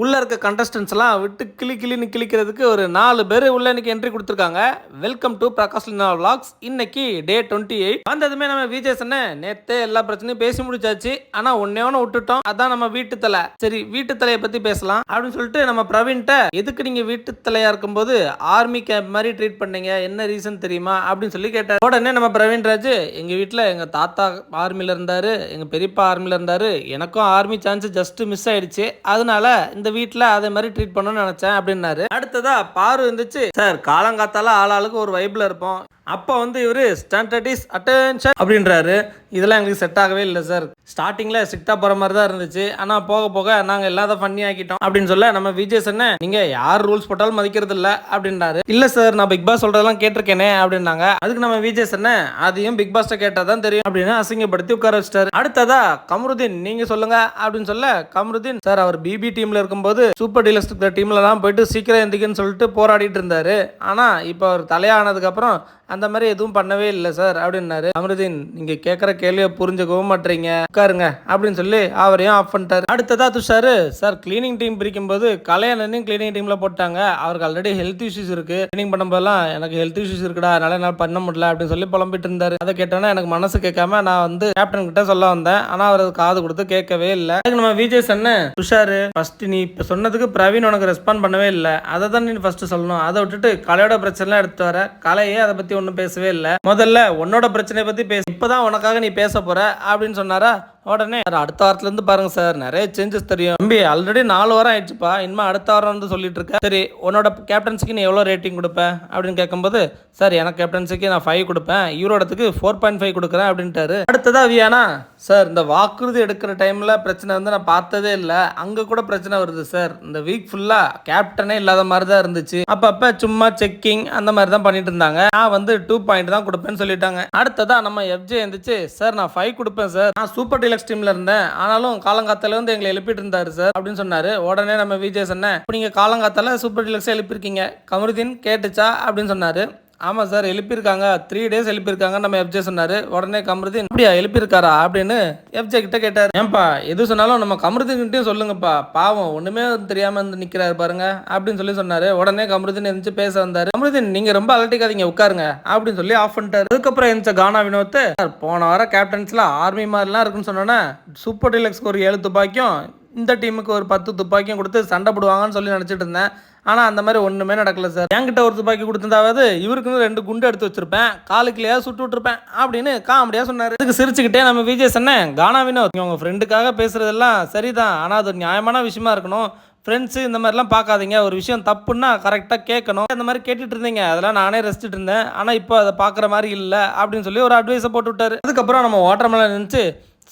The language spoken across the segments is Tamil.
உள்ளே இருக்க கண்டஸ்டன்ஸ்லாம் விட்டு கிளி கிளின்னு கிளிக்கிறதுக்கு ஒரு நாலு பேர் உள்ள இன்னைக்கு என்ட்ரி கொடுத்துருக்காங்க. Welcome to Prakash Lina vlogs. இன்னைக்கு டே டுவெண்ட்டி எயிட் வந்ததுமே நம்ம விஜய் சொன்ன நேத்தே எல்லா பிரச்சனையும் பேசி முடிச்சாச்சு. ஆனா ஒன்னே ஒன்று விட்டுட்டோம். அதான் நம்ம வீட்டு தலை. சரி வீட்டு தலையை பத்தி பேசலாம். அப்படின்னு சொல்லிட்டு நம்ம பிரவீன்ட்ட எதுக்கு நீங்க வீட்டு தலையா இருக்கும்போது ஆர்மி கேம்ப் மாதிரி ட்ரீட் பண்ணீங்க? என்ன ரீசன் தெரியுமா? அப்படின்னு சொல்லி கேட்டார். உடனே நம்ம பிரவீன் ராஜ் எங்க வீட்டில் எங்க தாத்தா ஆர்மியில் இருந்தாரு. எங்க பெரியப்பா ஆர்மியில் இருந்தாரு. எனக்கும் ஆர்மி சான்ஸ் ஜஸ்ட் மிஸ் ஆயிடுச்சு. அதனால இந்த வீட்ல அதே மாதிரி ட்ரீட் பண்ணணும்னு நினைச்சேன் அப்படின்னாரு. அடுத்ததா பாரு இருந்துச்சு. சார் காலங்காத்தால ஆளாளுக்கு ஒரு வைப்பில் இருப்போம். அப்போ வந்து இவர் ஸ்டாண்டர்டிஸ் அட்டென்ஷன் அப்படின்றாரு. இதெல்லாம் எங்களுக்கு செட் ஆகவே இல்லை சார் ஸ்டார்டிங்கில் ஸ்ட்ரிக்டாக போகிற மாதிரி தான் இருந்துச்சு. ஆனால் போக போக நாங்கள் எல்லாத ஃபன்னி ஆக்கிட்டோம். அப்படின்னு சொல்ல நம்ம விஜய் சொன்ன நீங்கள் யார் ரூல்ஸ் போட்டாலும் மதிக்கிறது இல்லை அப்படின்றாரு. இல்லை சார் நான் பிக் பாஸ் சொல்கிறதெல்லாம் கேட்டிருக்கேனே அப்படின்னாங்க. அதுக்கு நம்ம விஜய் சொன்ன அதையும் பிக் பாஸ்ட கேட்டால் தான் தெரியும் அப்படின்னு அசிங்கப்படுத்தி உட்கார வச்சிட்டாரு. அடுத்ததா கமருதீன் நீங்கள் சொல்லுங்கள் அப்படின்னு சொல்ல கமருதீன் சார் அவர் பிபி டீமில் இருக்கும்போது சூப்பர் டீலர்ஸ் டீம்லலாம் போயிட்டு சீக்கிரம் எந்திக்குன்னு சொல்லிட்டு போராடிட்டு இருந்தார். ஆனால் இப்போ அவர் தலையானதுக்கப்புறம் அந்த மாதிரி எதுவும் பண்ணவே இல்லை சார் அப்படின்னாரு. அமருதீன் நீங்க கேட்குற கேள்வியை புரிஞ்சுக்கவும் மாட்டீங்க உட்காருங்க அப்படின்னு சொல்லி அவரையும் ஆஃப் பண்ணிட்டாரு. அடுத்ததா துஷாரு சார் கிளீனிங் டீம் பிரிக்கும் போது கலையாணனையும் கிளீனிங் டீம்ல போட்டாங்க. அவருக்கு ஆல்ரெடி ஹெல்த் இஷ்யூஸ் இருக்கு. கிளீனிங் பண்ணும்போதெல்லாம் எனக்கு ஹெல்த் இஷ்யூஸ் இருக்குடா. அதனால என்னால் பண்ண முடியல அப்படின்னு சொல்லி புலம்பிட்டு இருந்தாரு. அதை கேட்டோன்னா எனக்கு மனசு கேட்காம நான் வந்து கேப்டன் கிட்ட சொல்ல வந்தேன். ஆனா அவர் காது கொடுத்து கேட்கவே இல்லை. அதுக்கு நம்ம விஜய் சொன்ன துஷாரு ஃபர்ஸ்ட் நீ இப்போ சொன்னதுக்கு பிரவீன் உனக்கு ரெஸ்பாண்ட் பண்ணவே இல்லை. அதை தான் நீ ஃபர்ஸ்ட் சொல்லணும். அதை விட்டுட்டு கலையோட பிரச்சனைலாம் எடுத்து வர. கலையே அதை பத்தி ஒன்றும் பேசவே இல்லை. முதல்ல உன்னோட பிரச்சனையை பத்தி பேச. இப்பதான் உனக்காக நீ பேச போற அப்படின்னு சொன்னாரா? உடனே. அடுத்த வாரத்துலேருந்து பாருங்க சார் நிறைய சேஞ்சஸ் தெரியும். தம்பி ஆல்ரெடி நாலு வாரம் ஆயிடுச்சுப்பா. இனிமே அடுத்த வாரம் வந்து சொல்லிட்டு இருக்க. சரி உன்னோட கேப்டன்சிக்கு நீ எவ்வளோ ரேட்டிங் கொடுப்பேன் அப்படின்னு கேட்கும்போது சார் எனக்கு கேப்டன்சிக்கு நான் ஃபைவ் கொடுப்பேன். இவரோடத்துக்கு ஃபோர் பாயிண்ட் ஃபைவ் கொடுக்குறேன் அப்படின்ட்டாரு. அடுத்ததா வியானா சார் இந்த வாக்குறுதி எடுக்கிற டைமில் பிரச்சனை வந்து நான் பார்த்ததே இல்லை. அங்கே கூட பிரச்சனை வருது சார். இந்த வீக் ஃபுல்லாக கேப்டனே இல்லாத மாதிரி தான் இருந்துச்சு. அப்பப்போ சும்மா செக்கிங் அந்த மாதிரி தான் பண்ணிட்டு இருந்தாங்க. நான் வந்து டூ பாயிண்ட் தான் கொடுப்பேன்னு சொல்லிட்டாங்க. அடுத்ததாக நம்ம எஃப்ஜே இருந்துச்சு சார் நான் ஃபைவ் கொடுப்பேன் சார். நான் சூப்பர் டீலக்ஸ் டீம்ல இருந்தேன். ஆனாலும் காலங்காத்தால வந்து எங்களை எழுப்பிட்டு இருந்தாரு சார் அப்படின்னு சொன்னாரு. உடனே நம்ம விஜய் சொன்னேன் இப்போ நீங்க காலங்காத்தால சூப்பர் டீலக்ஸ் எழுப்பியிருக்கீங்க. கமருதீன் கேட்டுச்சா? அப்படின்னு சொன்னாரு. ஆமாம் சார் எழுப்பியிருக்காங்க. த்ரீ டேஸ் எழுப்பியிருக்காங்க நம்ம எஃப்ஜே சொன்னார். உடனே கமருதீன் அப்படியா எழுப்பியிருக்காரா? அப்படின்னு எஃப்ஜே கிட்ட கேட்டார். ஏன்பா எது சொன்னாலும் நம்ம கமருதீன்கிட்டயும் சொல்லுங்கப்பா. பாவம் ஒன்றுமே தெரியாமல் வந்து நிற்கிறாரு பாருங்க அப்படின்னு சொல்லி சொன்னார். உடனே கமருதீன் எந்திரிச்சு பேச வந்தார். கமருதீன் நீங்கள் ரொம்ப அலட்டிக்காதீங்க உட்காருங்க அப்படின்னு சொல்லி ஆஃப் பண்ணிட்டார். அதுக்கப்புறம் எந்த கானா வினோத் சார் போன வாரம் கேப்டன்ஸ்லாம் ஆர்மி மாதிரிலாம் இருக்குன்னு சொன்னோன்னே சூப்பர் டீலக்ஸ்க்கு ஒரு ஏழு துப்பாக்கியும் இந்த டீமுக்கு ஒரு பத்து துப்பாக்கியும் கொடுத்து சண்டை போடுவாங்கன்னு சொல்லி நினச்சிட்டு இருந்தேன். ஆனால் அந்த மாதிரி ஒன்றுமே நடக்கல சார். என்கிட்ட ஒரு துப்பாக்கி கொடுத்துருந்தாவது இவருக்குன்னு ரெண்டு குண்டு எடுத்து வச்சிருப்பேன். காலுக்குலையா சுட்டு விட்டுருப்பேன் அப்படின்னு காமெடியாக சொன்னார். இதுக்கு சிரிச்சுக்கிட்டே நம்ம விஜய் சொன்னேன் கானா வினோத். உங்கள் ஃப்ரெண்டுக்காக பேசுகிறதெல்லாம் சரிதான். ஆனால் அது ஒரு நியாயமான விஷயமா இருக்கணும். ஃப்ரெண்ட்ஸு இந்த மாதிரிலாம் பார்க்காதீங்க. ஒரு விஷயம் தப்புன்னா கரெக்டாக கேட்கணும். இந்த மாதிரி கேட்டுட்டு இருந்தீங்க. அதெல்லாம் நானே ரசிச்சுட்டு இருந்தேன். ஆனால் இப்போ அதை பார்க்குற மாதிரி இல்லை அப்படின்னு சொல்லி ஒரு அட்வைஸை போட்டு விட்டார். அதுக்கப்புறம் நம்ம வாட்டர்மெலன் நினச்சி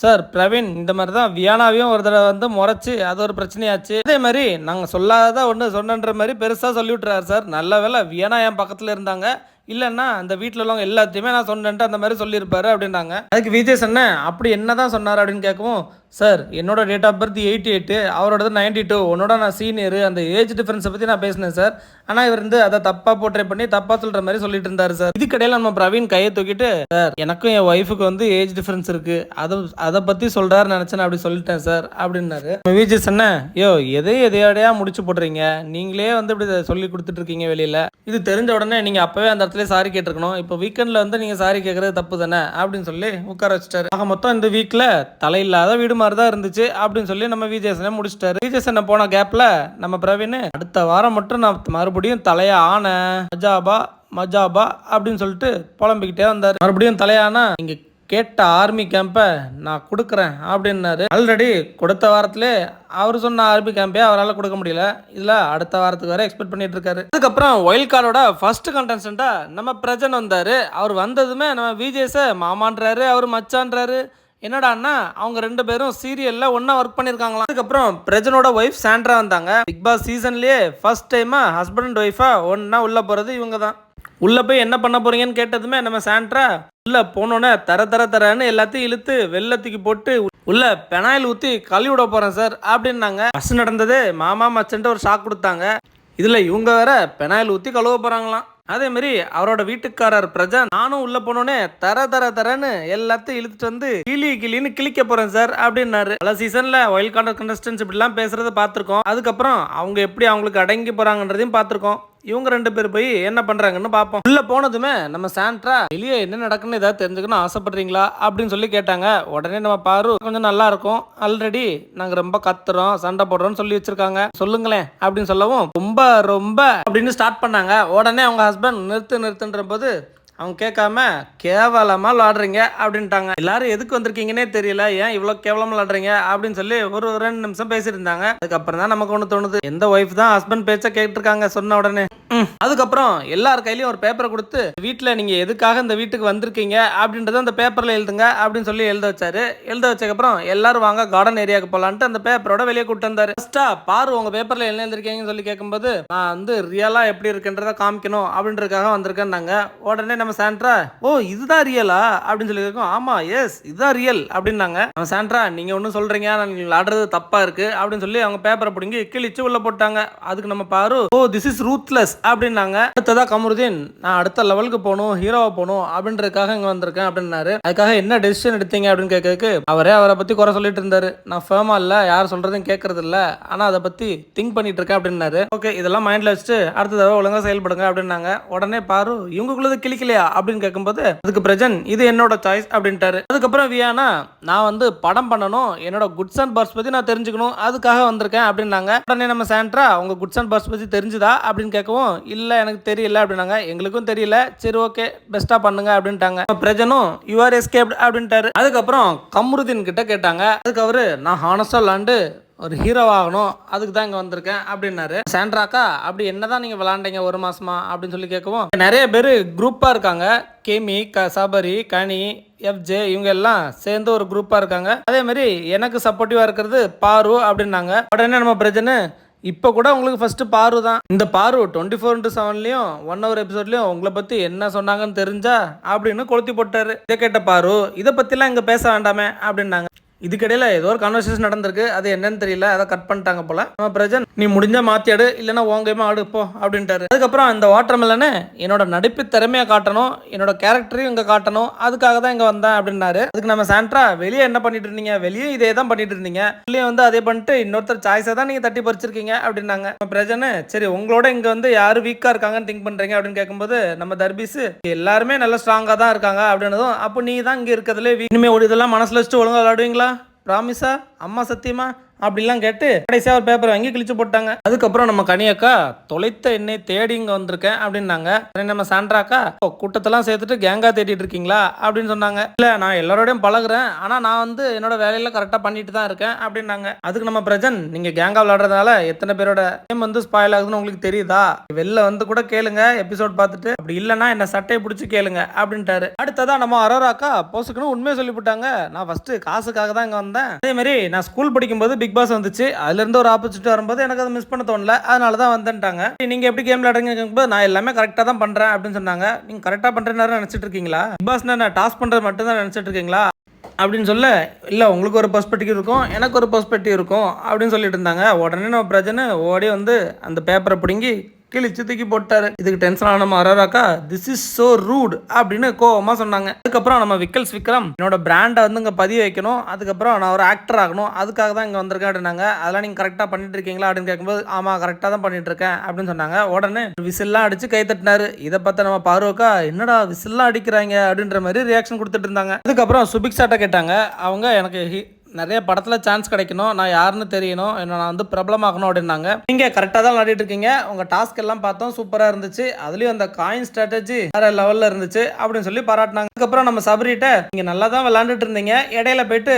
சார் பிரவீன் இந்த மாதிரி தான் வியானாவையும் ஒரு தடவை வந்து முறைச்சி அது ஒரு பிரச்சனையாச்சு. அதே மாதிரி நாங்கள் சொல்லாத ஒன்று சொன்னன்ற மாதிரி பெருசாக சொல்லி விட்டுறாரு சார். நல்ல வேலை வியானா என் பக்கத்தில் இருந்தாங்க. இல்லைன்னா அந்த வீட்டில் உள்ளவங்க எல்லாத்தையுமே நான் சொன்னேன்ட்டு அந்த மாதிரி சொல்லியிருப்பாரு அப்படின்னாங்க. அதுக்கு விஜய் சொன்னேன் அப்படி என்ன தான் சொன்னார்? அப்படின்னு கேட்கவும் சார் என்னோட date of birth eighty eight அவரோடது நைன்டி டூ உன்னோட நான் சீனியர் அந்த ஏஜ் டிஃபரன்ஸை பற்றி நான் பேசினேன் சார். ஆனால் இவர் வந்து அதை தப்பாக போர்ட்ரே பண்ணி தப்பாக சொல்கிற மாதிரி சொல்லிட்டு இருந்தார் சார். இதுக்கடையில் நம்ம பிரவீன் கையை தூக்கிட்டு சார் எனக்கும் என் ஒய்ஃபுக்கு வந்து ஏஜ் டிஃப்ரென்ஸ் இருக்குது அதை அதை பற்றி சொல்கிறாரு நினச்சேன் அப்படி சொல்லிட்டேன் சார் அப்படின்னாரு. விஜய் சொன்னேன் யோ எதை எதையோடையா முடிச்சு போடுறீங்க. நீங்களே வந்து இப்படி சொல்லி கொடுத்துட்ருக்கீங்க வெளியில். இது தெரிஞ்ச உடனே நீங்கள் அப்போவே அந்த இடத்துல சாரி கேட்டிருக்கணும். இப்போ வீக்கெண்டில் வந்து நீங்கள் சாரி கேட்குறது தப்பு தானே? அப்படின்னு சொல்லி உட்கார வச்சிட்டாரு. ஆக மொத்தம் இந்த வீக்கில் தலையில்லாத வீடு மாதிரி தான் இருந்துச்சு அப்படின்னு சொல்லி நம்ம விஜயசனை முடிச்சிட்டாரு. விஜயசனை போன கேப்பில் நம்ம பிரவீன் அடுத்த வாரம் மட்டும் நான் மறுபடியும் தலையா ஆன மஜாபா மஜாபா அப்படின்னு சொல்லிட்டு புலம்பிக்கிட்டே வந்தார். மறுபடியும் தலையானா இங்கே கேட்ட ஆர்மி கேம்பை நான் கொடுக்குறேன் அப்படின்னாரு. ஆல்ரெடி கொடுத்த வாரத்திலே அவர் சொன்ன ஆர்மி கேம்பே அவரால் கொடுக்க முடியல. இதில் அடுத்த வாரத்துக்கு வரை எக்ஸ்பெக்ட் பண்ணிட்டு இருக்காரு. அதுக்கப்புறம் ஒயில் கார்டோட ஃபர்ஸ்ட் கண்டஸ்டண்டா நம்ம பிரஜன் வந்தார். அவர் வந்ததுமே நம்ம விஜேஸை மாமான்றாரு அவர் மச்சான்றாரு. என்னடான்னா அவங்க ரெண்டு பேரும் சீரியல்ல ஒன்றா ஒர்க் பண்ணிருக்காங்களாம். அதுக்கப்புறம் பிரஜனோட ஒய்ஃப் சாண்ட்ரா வந்தாங்க. பிக் பாஸ் சீசன்லயே ஃபர்ஸ்ட் டைமா ஹஸ்பண்ட் அண்ட் ஒய்ஃபா ஒண்ணா உள்ள போறது இவங்க தான் உள்ள போய் என்ன பண்ண போறீங்கன்னு கேட்டதுமே நம்ம சாண்ட்ரா உள்ள போனோன்னே தர தர தரன்னு எல்லாத்தையும் இழுத்து வெள்ளத்துக்கு போட்டு உள்ள பெனாயில் ஊத்தி கழுவி விட போறேன் சார் அப்படின்னாங்க. பஸ் நடந்தது மாமா மச்சன்ட்டு ஒரு ஷாக் கொடுத்தாங்க. இதுல இவங்க வேற பெனாயில் ஊத்தி கழுவ போறாங்களாம். அதே மாதிரி அவரோட வீட்டுக்காரர் பிரஜா நானும் உள்ள போனோடனே தர தர தரன்னு எல்லாத்தையும் இழுத்துட்டு வந்து கிளி கிளின்னு கிளிக்க போறேன் சார் அப்படின்னாரு. பல சீசன்ல ஒயில் கார்டர் கண்டஸ்டன்ஸ் இப்படிலாம் பேசுறத பார்த்துருக்கோம். அதுக்கப்புறம் அவங்க எப்படி அவங்களுக்கு அடங்கி போறாங்கன்றதையும் பார்த்துருக்கோம். இவங்க ரெண்டு பேர் போய் என்ன பண்றாங்கன்னு பார்ப்போம். உள்ள போனதுமே நம்ம சாண்ட்ரா வெளியே என்ன நடக்குன்னு ஏதாவது தெரிஞ்சுக்கணும் ஆசைப்படுறீங்களா? அப்படின்னு சொல்லி கேட்டாங்க. உடனே நம்ம பாரு கொஞ்சம் நல்லா இருக்கும். ஆல்ரெடி நாங்க ரொம்ப கத்துறோம் சண்டை போடுறோம்னு சொல்லி வச்சிருக்காங்க. சொல்லுங்களேன் அப்படின்னு சொல்லவும் ரொம்ப ரொம்ப அப்படின்னு ஸ்டார்ட் பண்ணாங்க. உடனே அவங்க ஹஸ்பண்ட் நிறுத்து நிறுத்துன்ற போது அவங்க கேட்காம கேவலமா விளாடுறீங்க அப்படின்ட்டாங்க. எல்லாரும் எதுக்கு வந்திருக்கீங்கன்னே தெரியல. ஏன் இவ்வளோ கேவலமா விளாடுறீங்க? அப்படின்னு சொல்லி ஒரு ஒரு ரெண்டு நிமிஷம் பேசியிருந்தாங்க அதுக்கப்புறம் தான் நமக்கு ஒன்று தோணுது. எந்த ஒய்ஃப் தான் ஹஸ்பண்ட் பேச்ச கேட்டிருக்காங்க சொன்ன உடனே. அதுக்கப்புறம் எல்லார் கையிலயும் ஒரு பேப்பரை கொடுத்து வீட்டில் நீங்க எதுக்காக இந்த வீட்டுக்கு வந்திருக்கீங்க? அப்படின்றத அந்த பேப்பர்ல எழுதுங்க அப்படின்னு சொல்லி எழுத வச்சாரு. எழுத வச்சதுக்கப்புறம் எல்லாரும் வாங்க கார்டன் ஏரியாவுக்கு போலான்ட்டு அந்த பேப்பரோட வெளியே கூட்டு வந்தாரு. பாரு உங்க பேப்பர்ல என்ன எழுந்திருக்கீங்கன்னு சொல்லி கேட்கும்போது நான் வந்து ரியலா எப்படி இருக்குன்றத காமிக்கணும் அப்படின்றதுக்காக வந்திருக்கேன்னாங்க. உடனே நம்ம சாண்ட்ரா ஓ இதுதான் ரியலா அப்படின்னு சொல்லி கேட்கும். ஆமா எஸ் இதுதான் ரியல் அப்படின்னாங்க. நம்ம சாண்ட்ரா நீங்க ஒன்றும் சொல்றீங்க விளாடுறது தப்பா இருக்கு அப்படின்னு சொல்லி அவங்க பேப்பரை பிடிங்கி கிழிச்சு உள்ள போட்டாங்க. அதுக்கு நம்ம பாரு ஓ திஸ் இஸ் ரூத்லெஸ் அப்படின்னாங்க. அடுத்ததா கமருதீன் நான் அடுத்த லெவலுக்கு போகணும் ஹீரோவா போகணும் அப்படின்றதுக்காக இங்க வந்திருக்கேன் அப்படின்னாரு. அதுக்காக என்ன டெசிஷன் எடுத்தீங்க அப்படின்னு கேட்கறதுக்கு அவரே அவரை பத்தி குறை சொல்லிட்டு இருந்தாரு. நான் ஃபேமா இல்ல யார் சொல்றதையும் கேட்கறது இல்ல ஆனா அதை பத்தி திங்க் பண்ணிட்டு இருக்கேன் அப்படின்னாரு. ஓகே இதெல்லாம் மைண்ட்ல வச்சுட்டு அடுத்த தடவை ஒழுங்காக செயல்படுங்க அப்படின்னாங்க. உடனே பாரு இவங்களுக்குள்ளது இல்லையா அப்படின்னு கேட்கும்போது அதுக்கு பிரஜன் இது என்னோட சாய்ஸ் அப்படின்ட்டாரு. அதுக்கப்புறம் வியானா நான் வந்து படம் பண்ணணும் என்னோட குட்ஸ் அண்ட் பர்ஸ் பத்தி நான் தெரிஞ்சுக்கணும் அதுக்காக வந்திருக்கேன் அப்படின்னாங்க. உடனே நம்ம சாண்ட்ரா உங்க குட்ஸ் அண்ட் பர்ஸ் பத்தி தெரிஞ்சுதா? அப்படின்னு கேட்கவும் இல்ல எனக்கு தெரியல அப்படின்னாங்க. எங்களுக்கும் தெரியல. சரி ஓகே பெஸ்டா பண்ணுங்க அப்படின்ட்டாங்க. பிரஜனும் யூஆர் எஸ்கேப்ட் அப்படின்ட்டாரு. அதுக்கப்புறம் கமருதீன் கிட்ட கேட்டாங்க. அதுக்கு அவரு நான் ஹானஸ்டா லாண்டு ஒரு ஹீரோ ஆகணும் அதுக்கு தான் இங்கே வந்திருக்கேன் அப்படின்னாரு. சாண்ட்ராக்கா அப்படி என்னதான் நீங்கள் விளாண்டீங்க ஒரு மாதமா அப்படின்னு சொல்லி கேட்கவும் நிறைய பேர் குரூப்பாக இருக்காங்க. கேமி க சபரி கனி எஃப்ஜே இவங்க எல்லாம் சேர்ந்து ஒரு குரூப்பாக இருக்காங்க. அதே மாதிரி எனக்கு சப்போர்ட்டிவாக இருக்கிறது பாரு அப்படின்னாங்க. உடனே நம்ம பிரச்சனை இப்போ கூட உங்களுக்கு ஃபஸ்ட்டு பாரு தான். இந்த பாரு டுவெண்ட்டி ஃபோர் இன்ட்டு செவன்லையும் ஒன் ஹவர் எபிசோட்லையும் உங்களை பற்றி என்ன சொன்னாங்கன்னு தெரிஞ்சா அப்படின்னு கொளுத்தி போட்டாரு. இதை கேட்ட பாரு இதை பற்றிலாம் இங்கே பேச வேண்டாமே அப்படின்னாங்க. இதுக்கிடையில் ஏதோ ஒரு கான்வர்சேஷன் நடந்திருக்கு. அது என்னன்னு தெரியல. அதை கட் பண்ணிட்டாங்க போல. நம்ம பிரஜன் நீ முடிஞ்சா மாற்றியாடு இல்லைன்னா உங்கேயுமே ஆடு போ அப்படின்ட்டாரு. அதுக்கப்புறம் இந்த வாட்டர் மெலனு என்னோட நடிப்பு திறமையை காட்டணும். என்னோட கேரக்டரையும் இங்கே காட்டணும். அதுக்காக தான் இங்கே வந்தேன் அப்படின்னாரு. அதுக்கு நம்ம சாண்ட்ரா வெளியே என்ன பண்ணிட்டு இருந்தீங்க? வெளியே இதே தான் பண்ணிட்டு இருந்தீங்க. வெளியே வந்து அதே பண்ணிட்டு இன்னொருத்தர் சாய்ஸை தான் நீங்கள் தட்டி பறிச்சிருக்கீங்க அப்படின்னாங்க. நம்ம பிரஜனு சரி உங்களோட இங்கே வந்து யார் வீக்காக இருக்காங்கன்னு திங்க் பண்ணுறீங்க அப்படின்னு கேட்கும்போது நம்ம தர்பீஸ் எல்லாருமே நல்லா ஸ்ட்ராங்காக தான் இருக்காங்க அப்படின்னதும் அப்போ நீ தான் இங்கே இருக்கிறதுல இனிமேல் ஒரு இதெல்லாம் மனசில் வச்சுட்டு ஒழுங்காக விளாடுவீங்களா ப்ராமிஸா அம்மா சத்தியமா? அப்படிலாம் கேட்டு கடைசியாக ஒரு பேப்பர் வாங்கி கிழிச்சு போட்டாங்க. அதுக்கப்புறம் நம்ம கனியக்கா தொலைத்த எண்ணெய் தேடி இங்கே வந்திருக்கேன் அப்படின்னாங்க. நம்ம சாண்ட்ராக்கா "ஓ, கூட்டத்தெல்லாம் சேர்த்துட்டு கேங்கா தேடிட்டு இருக்கீங்களா? அப்படின்னு சொன்னாங்க. இல்லை நான் எல்லாரோடையும் பழகுறேன். ஆனால் நான் வந்து என்னோட வேலையில கரெக்டாக பண்ணிட்டு தான் இருக்கேன் அப்படின்னாங்க. அதுக்கு நம்ம பிரஜன் நீங்கள் கேங்கா விளையாடுறதுனால எத்தனை பேரோட நேம் வந்து ஸ்பாயில் ஆகுதுன்னு உங்களுக்கு தெரியுதா? வெளில வந்து கூட கேளுங்க எபிசோட் பார்த்துட்டு. அப்படி இல்லைன்னா என்ன சட்டையை பிடிச்சி கேளுங்க அப்படின்ட்டாரு. அடுத்ததா நம்ம அரோராக்கா போசுக்குன்னு உண்மையை சொல்லிவிட்டாங்க நான் ஃபர்ஸ்ட் காசுக்காக தான் இங்கே வந்தேன். அதே மாதிரி நான் ஸ்கூல் படிக்கும்போது பிக் பாஸ் வந்துச்சு. அதுலேருந்து ஒரு ஆப்பர்ச்சுனிட்டி வரும்போது எனக்கு அதை மிஸ் பண்ண தோணல. அதனால தான் வந்துட்டாங்க நீங்கள் எப்படி கேம் விளையாடுங்க நான் எல்லாமே கரெக்டாக தான் பண்ணுறேன் அப்படின்னு சொன்னாங்க. நீங்கள் கரெக்டாக பண்ணுற நினச்சிட்டு இருக்கீங்களா? பிக் பாஸ் நான் டாஸ்க் பண்ணுறது மட்டும் தான் நினச்சிட்டு இருக்கீங்களா? அப்படின்னு சொல்ல இல்லை உங்களுக்கு ஒரு பர்ஸ்பெக்டிவ் இருக்கும். எனக்கு ஒரு பர்ஸ்பெக்டிவ் இருக்கும். அப்படின்னு சொல்லிட்டு இருந்தாங்க. உடனே நம்ம பிரச்சனை ஓடி வந்து அந்த பேப்பரை பிடுங்கி கிழிச்சு தூக்கி போட்டாரு. இதுக்கு டென்ஷன் ஆன நம்ம அரோராக்கா திஸ் இஸ் சோ ரூட் அப்படின்னு கோவமா சொன்னாங்க. அதுக்கப்புறம் நம்ம விக்கல்ஸ் விக்ரம் என்னோட பிராண்டை வந்து இங்கே பதிய வைக்கணும். அதுக்கப்புறம் நான் ஒரு ஆக்டர் ஆகணும். அதுக்காக தான் இங்கே வந்திருக்கேன் அப்படின்னாங்க அதெல்லாம் நீங்கள் கரெக்டாக பண்ணிட்டு இருக்கீங்களா அப்படின்னு கேட்கும்போது ஆமாம் கரெக்டாக தான் பண்ணிட்டு இருக்கேன் அப்படின்னு சொன்னாங்க. உடனே விசில்லாம் அடிச்சு கை தட்டினாரு. இதை பார்த்து நம்ம பார்வக்கா என்னடா விசில்லாம் அடிக்கிறாங்க? அப்படின்ற மாதிரி ரியாக்ஷன் கொடுத்துட்டு இருந்தாங்க. அதுக்கப்புறம் சுபிக் சாட்டை கேட்டாங்க. அவங்க எனக்கு நிறைய படத்தில் சான்ஸ் கிடைக்கணும். நான் யாருன்னு தெரியணும். என்ன நான் வந்து பிரபலமாகணும் அப்படின்னாங்க. நீங்கள் கரெக்டாக தான் விளையாடிட்டு இருக்கீங்க. உங்கள் டாஸ்க் எல்லாம் பார்த்தோம். சூப்பராக இருந்துச்சு. அதுலேயும் அந்த காயின் ஸ்ட்ராட்டஜி வேற லெவலில் இருந்துச்சு அப்படின்னு சொல்லி பாராட்டினாங்க. அதுக்கப்புறம் நம்ம சபரிட்ட நீங்கள் நல்லா தான் விளாண்டுட்டு இருந்தீங்க. இடையில போயிட்டு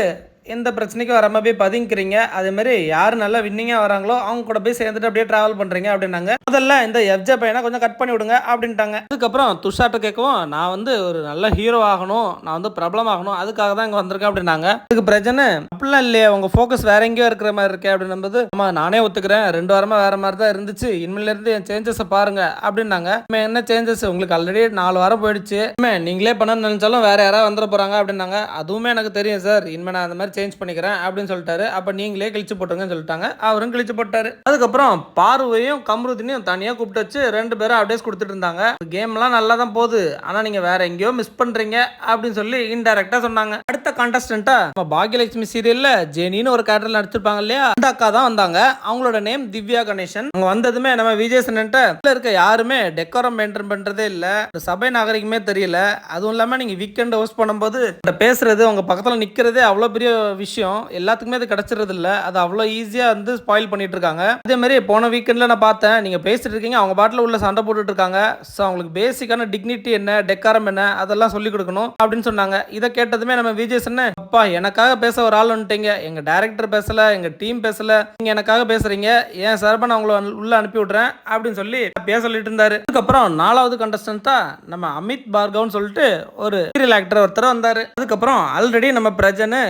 எந்த பிரச்சனைக்கும் வராம போய் பதுங்கிக்கிறீங்க. அதே மாதிரி யார் நல்லா வின்னிங்காக வராங்களோ அவங்க கூட போய் சேர்ந்துட்டு அப்படியே ட்ராவல் பண்ணுறீங்க அப்படின்னாங்க. முதல்ல இந்த எஃப்ஜே பையனை கொஞ்சம் கட் பண்ணி விடுங்க அப்படின்ட்டாங்க. அதுக்கப்புறம் துஷார்ட்ட கேட்கவும் நான் வந்து ஒரு நல்ல ஹீரோ ஆகணும் நான் வந்து பிரபலம் ஆகணும் அதுக்காக தான் இங்கே வந்திருக்கேன் அப்படின்னாங்க. அதுக்கு பிரச்சனை அப்படிலாம் இல்லையே உங்கள் ஃபோக்கஸ் வேற எங்கேயோ இருக்கிற மாதிரி இருக்கே அப்படின்னும்போது ஆமாம் நானே ஒத்துக்கிறேன் ரெண்டு வாரமாக வேற மாதிரி தான் இருந்துச்சு இனிமேலேருந்து என் சேஞ்சஸை பாருங்க அப்படின்னாங்க. என்ன சேஞ்சஸ் உங்களுக்கு ஆல்ரெடி நாலு வாரம் போயிடுச்சு. நீங்களே பண்ணணும்னு நினைச்சாலும் வேற யாராவது வந்துட போகிறாங்க அப்படின்னாங்க. அதுவுமே எனக்கு தெரியும் சார். இனிமேல் நான் அந்த மாதிரி சேஞ்ச் பண்ணிக்கிறேன் அப்படின்னு சொல்லிட்டாரு. அப்போ நீங்களே கிழிச்சு போட்டுருங்கன்னு சொல்லிட்டாங்க. அவரும் கிழிச்சு போட்டாரு. அதுக்கப்புறம் பார்வையும் கம்ருதினையும் தனியாக கூப்பிட்டு வச்சு ரெண்டு பேரும் அப்டேஸ் கொடுத்துட்டு இருந்தாங்க. கேம்லாம் நல்லா தான் போகுது. ஆனால் நீங்கள் வேற எங்கேயோ மிஸ் பண்ணுறீங்க அப்படின்னு சொல்லி இன்டெரக்டாக சொன்னாங்க. அடுத்த கான்டஸ்டண்ட்டா நம்ம பாக்யலட்சுமி சீரியலில் ஜெனின்னு ஒரு கேரக்டர் நடிச்சிருப்பாங்க இல்லையா? அந்த அக்கா தான் வந்தாங்க. அவங்களோட நேம் திவ்யா கணேசன். அவங்க வந்ததுமே நம்ம விஜய் சன்னன்ட்ட இருக்க யாருமே டெக்கோரம் மெயின்டைன் பண்றதே இல்ல. சபை நாகரிகமே தெரியல. அதுவும் இல்லாம நீங்க வீக்கெண்ட் ஹோஸ்ட் பண்ணும்போது இந்த பேசுறது உங்க பக்கத்துல நிக்கிறதே அவ்வளவு பெரிய விஷயம் எல்லாத்துக்குமே அது கிடைச்சிறது இல்லை அது அவ்வளோ ஈஸியாக வந்து ஸ்பாயில் பண்ணிட்டு இருக்காங்க அதே மாதிரி போன வீக்கெண்டில் நான் பார்த்தேன் நீங்கள் பேசிட்டு இருக்கீங்க அவங்க பாட்டில் உள்ள சண்டை போட்டுட்டு இருக்காங்க ஸோ அவங்களுக்கு பேசிக்கான டிக்னிட்டி என்ன டெக்காரம் என்ன அதெல்லாம் சொல்லி கொடுக்கணும் அப்படின்னு சொன்னாங்க. இதை கேட்டதுமே நம்ம விஜய் சொன்ன அப்பா எனக்காக பேச ஒரு ஆள் வந்துட்டீங்க. எங்கள் டைரக்டர் பேசலை எங்கள் டீம் பேசல. நீங்கள் எனக்காக பேசுகிறீங்க ஏன் சார்பாக நான் உங்களை உள்ள அனுப்பி விட்றேன்? அப்படின்னு சொல்லி பேச சொல்லிட்டு இருந்தார். அதுக்கப்புறம் நாலாவது கண்டஸ்டன்ட்டா நம்ம அமித் பார்கவ்னு சொல்லிட்டு ஒரு சீரியல் ஆக்டர் ஒருத்தர் வந்தார். அதுக்கப்புறம் ஆல்ரெடி நம்ம பிரஜனு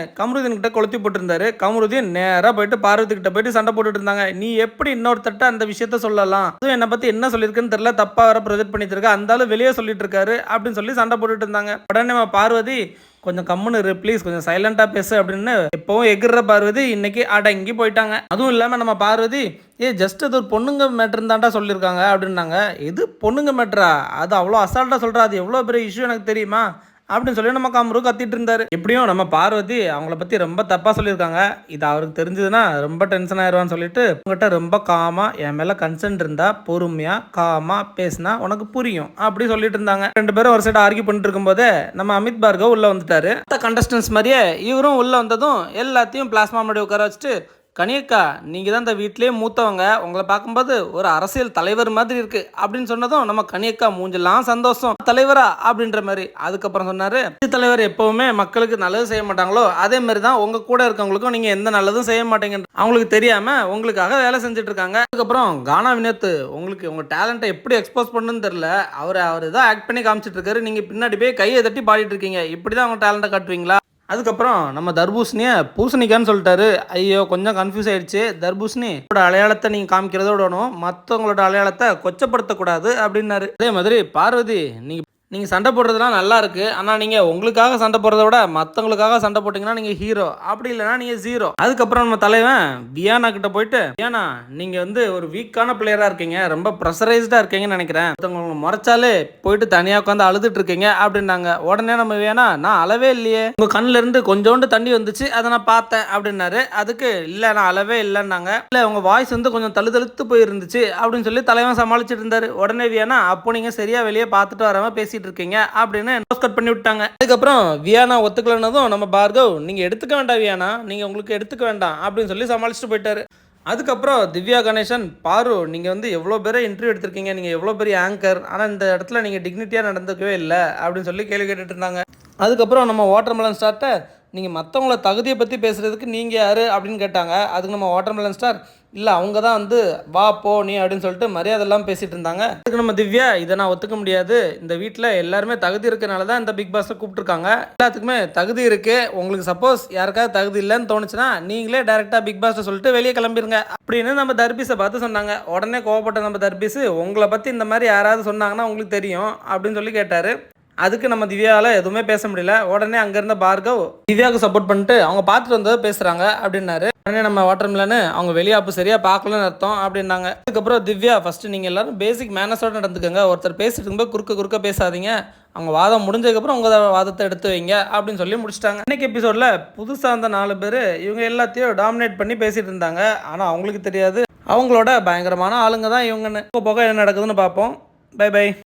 கமருதீன் கிட்ட கொளுத்தி போட்டிருந்தாரு. கமருதீன் நேரா போயிட்டு பார்வதி கிட்ட போயிட்டு சண்டை போட்டுட்டு இருந்தாங்க. நீ எப்படி இன்னொருத்தட்ட அந்த விஷயத்த சொல்லலாம்? அதுவும் என்னை பத்தி என்ன சொல்லியிருக்குன்னு தெரியல. தப்பா வர ப்ரொஜெக்ட் பண்ணிட்டு இருக்க அந்த வெளியே சொல்லிட்டு இருக்காரு அப்படின்னு சொல்லி சண்டை போட்டுட்டு இருந்தாங்க. உடனே நம்ம பார்வதி கொஞ்சம் கம்முன்னு இரு ப்ளீஸ் கொஞ்சம் சைலண்டாக பேசு அப்படின்னு எப்பவும் எகிற பார்வதி இன்னைக்கு அடங்கி போயிட்டாங்க. அதுவும் இல்லாமல் நம்ம பார்வதி ஏ ஜஸ்ட் அது ஒரு பொண்ணுங்க மேட்ரு தாண்டா சொல்லியிருக்காங்க அப்படின்னாங்க. இது பொண்ணுங்க மேட்ரா அது அவ்வளோ அசால்ட்டாக சொல்கிறா அது எவ்வளோ பெரிய இஷ்யூ எனக்கு தெரியுமா? அப்படின்னு சொல்லி நம்ம கமரு கத்திட்டு இருந்தாரு. எப்படியும் நம்ம பார்வதி அவங்கள பத்தி ரொம்ப தப்பா சொல்லியிருக்காங்க. இது அவருக்கு தெரிஞ்சதுன்னா ரொம்ப டென்ஷன் ஆயிடுவான்னு சொல்லிட்டு உங்ககிட்ட ரொம்ப காமா என் மேல கன்சென்ட் இருந்தா பொறுமையா காமா பேசினா உனக்கு புரியும். அப்படி சொல்லிட்டு இருந்தாங்க. ரெண்டு பேரும் ஒரு சைடு ஆர்கியூ பண்ணிட்டு இருக்கும்போது நம்ம அமித் பார்கவ் உள்ள வந்துட்டாரு. மற்ற கண்டஸ்டன்ஸ் மாதிரியே இவரும் உள்ள வந்ததும் எல்லாத்தையும் பிளாஸ்மா முன்னாடி உட்கார வச்சுட்டு கனியக்கா நீங்கள் தான் இந்த வீட்டிலேயே மூத்தவங்க. உங்களை பார்க்கும்போது ஒரு அரசியல் தலைவர் மாதிரி இருக்கு. அப்படின்னு சொன்னதும் நம்ம கனியக்கா மூஞ்செல்லாம் சந்தோஷம். தலைவரா? அப்படின்ற மாதிரி. அதுக்கப்புறம் சொன்னாரு தலைவர் எப்பவுமே மக்களுக்கு நல்லது செய்ய மாட்டாங்களோ அதே மாதிரி தான் உங்க கூட இருக்கவங்களுக்கும் நீங்க எந்த நல்லதும் செய்ய மாட்டீங்க அவங்களுக்கு தெரியாம உங்களுக்காக வேலை செஞ்சுட்டு இருக்காங்க. அதுக்கப்புறம் கானா வினோத் உங்களுக்கு உங்க டேலண்ட்டை எப்படி எக்ஸ்போஸ் பண்ணுன்னு தெரியல. அவர் அவர் தான் ஆக்ட் பண்ணி காமிச்சிட்டு இருக்காரு. நீங்க பின்னாடி போய் கையை தட்டி பாடிட்டு இருக்கீங்க. இப்படிதான் உங்க டேலண்ட்டை காட்டுவீங்களா? அதுக்கப்புறம் நம்ம தர்பூசணியை பூசணிக்கான்னு சொல்லிட்டாரு. ஐயோ கொஞ்சம் கன்ஃபியூஸ் ஆயிடுச்சு. தர்பூசணி உங்களோட அடையாளத்தை நீங்கள் காமிக்கிறதோட மற்றவங்களோட அடையாளத்தை கொச்சப்படுத்தக்கூடாது அப்படின்னாரு. அதே மாதிரி பார்வதி நீங்கள் நீங்கள் சண்டை போடுறதுலாம் நல்லா இருக்குது ஆனால் நீங்கள் உங்களுக்காக சண்டை போடுறத விட மற்றவங்களுக்காக சண்டை போட்டிங்கன்னா நீங்கள் ஹீரோ அப்படி இல்லைனா நீங்கள் ஜீரோ அதுக்கப்புறம் நம்ம தலைவன் வியானா கிட்ட போயிட்டு வியானா நீங்கள் வந்து ஒரு வீக்கான பிளேயராக இருக்கீங்க. ரொம்ப ப்ரெஷரைஸ்டாக இருக்கீங்கன்னு நினைக்கிறேன். ஒருத்தவங்க முறைச்சாலே போயிட்டு தனியாக உட்காந்து அழுதுட்டு இருக்கீங்க அப்படின்னாங்க. உடனே நம்ம வேணா நான் அளவே இல்லையே. உங்கள் கண்ணிலிருந்து கொஞ்சோண்டு தண்ணி வந்துச்சு அதை நான் பார்த்தேன் அப்படின்னாரு. அதுக்கு இல்லை நான் அளவே இல்லைன்னாங்க. இல்லை உங்கள் வாய்ஸ் வந்து கொஞ்சம் தழுதழுத்து போயிருந்துச்சு அப்படின்னு சொல்லி தலைவன் சமாளிச்சிட்டு இருந்தார். உடனே வியானா அப்போ நீங்கள் சரியாக வெளியே பார்த்துட்டு வராமல் பேசி பேசிட்டு இருக்கீங்க அப்படின்னு கட் பண்ணி விட்டாங்க. அதுக்கப்புறம் வியானா ஒத்துக்கலனதும் நம்ம பார்கவ் நீங்க எடுத்துக்க வேண்டாம் வியானா நீங்க உங்களுக்கு எடுத்துக்க வேண்டாம் அப்படின்னு சொல்லி சமாளிச்சுட்டு போயிட்டாரு. அதுக்கப்புறம் திவ்யா கணேசன் பாரு நீங்கள் வந்து எவ்வளோ பேரை இன்டர்வியூ எடுத்திருக்கீங்க நீங்கள் எவ்வளோ பெரிய ஆங்கர் ஆனால் இந்த இடத்துல நீங்கள் டிக்னிட்டியாக நடந்துக்கவே இல்லை அப்படின்னு சொல்லி கேள்வி கேட்டுட்டு இருந்தாங்க. அதுக்கப்புறம் நம்ம வாட்டர்மெலன் ஸ்டார்ட்டை நீங்கள் மற்றவங்கள தகுதியை பற்றி பேசுகிறதுக்கு நீங்கள் யார் அப்படின்னு கேட்டாங்க. அதுக்கு நம்ம வாட்டர்மெலன் ஸ்டார் இல்லை அவங்க தான் வந்து வா போ நீ அப்படின்னு சொல்லிட்டு மரியாதைலாம் பேசிகிட்டு இருந்தாங்க. அதுக்கு நம்ம திவ்யா இதை நான் ஒத்துக்க முடியாது. இந்த வீட்டில் எல்லாருமே தகுதி இருக்கனால தான் இந்த பிக் பாஸை கூப்பிட்டுருக்காங்க. எல்லாத்துக்குமே தகுதி இருக்குது உங்களுக்கு சப்போஸ் யாருக்காவது தகுதி இல்லைன்னு தோணுச்சுன்னா நீங்களே டேரெக்டாக பிக் பாஸ்ட்டை சொல்லிட்டு வெளியே கிளம்பிருங்க. அப்படின்னு நம்ம தர்பீஸை பார்த்து சொன்னாங்க. உடனே கோவப்பட்ட நம்ம தர்பீஸ் உங்களை பற்றி இந்த மாதிரி யாராவது சொன்னாங்கன்னா உங்களுக்கு தெரியும் அப்படின்னு சொல்லி கேட்டார். அதுக்கு நம்ம திவ்யாவில் எதுவுமே பேச முடியல. உடனே அங்கேருந்த பார்கவ் திவ்யாவுக்கு சப்போர்ட் பண்ணிட்டு அவங்க பார்த்துட்டு வந்ததை பேசுகிறாங்க அப்படின்னாரு. உடனே நம்ம வாட்டர் மில்லனு அவங்க வெளியாப்பு சரியாக பார்க்கலன்னு அர்த்தம் அப்படின்னாங்க. அதுக்கப்புறம் திவ்யா ஃபஸ்ட்டு நீங்கள் எல்லாரும் பேசிக் மேனஸோட நடந்துக்கோங்க. ஒருத்தர் பேசிட்டு இருக்கும்போது குறுக்க குறுக்க பேசாதீங்க. அவங்க வாதம் முடிஞ்சதுக்கப்புறம் உங்கள் வாதத்தை எடுத்து வைங்க அப்படின்னு சொல்லி முடிச்சிட்டாங்க. இன்னைக்கு எபிசோடில் புதுசாக அந்த நாலு பேர் இவங்க எல்லாத்தையும் டாமினேட் பண்ணி பேசிகிட்டு இருந்தாங்க. ஆனால் அவங்களுக்கு தெரியாது. அவங்களோட பயங்கரமான ஆளுங்க தான் இவங்கன்னு. போக என்ன நடக்குதுன்னு பார்ப்போம். By by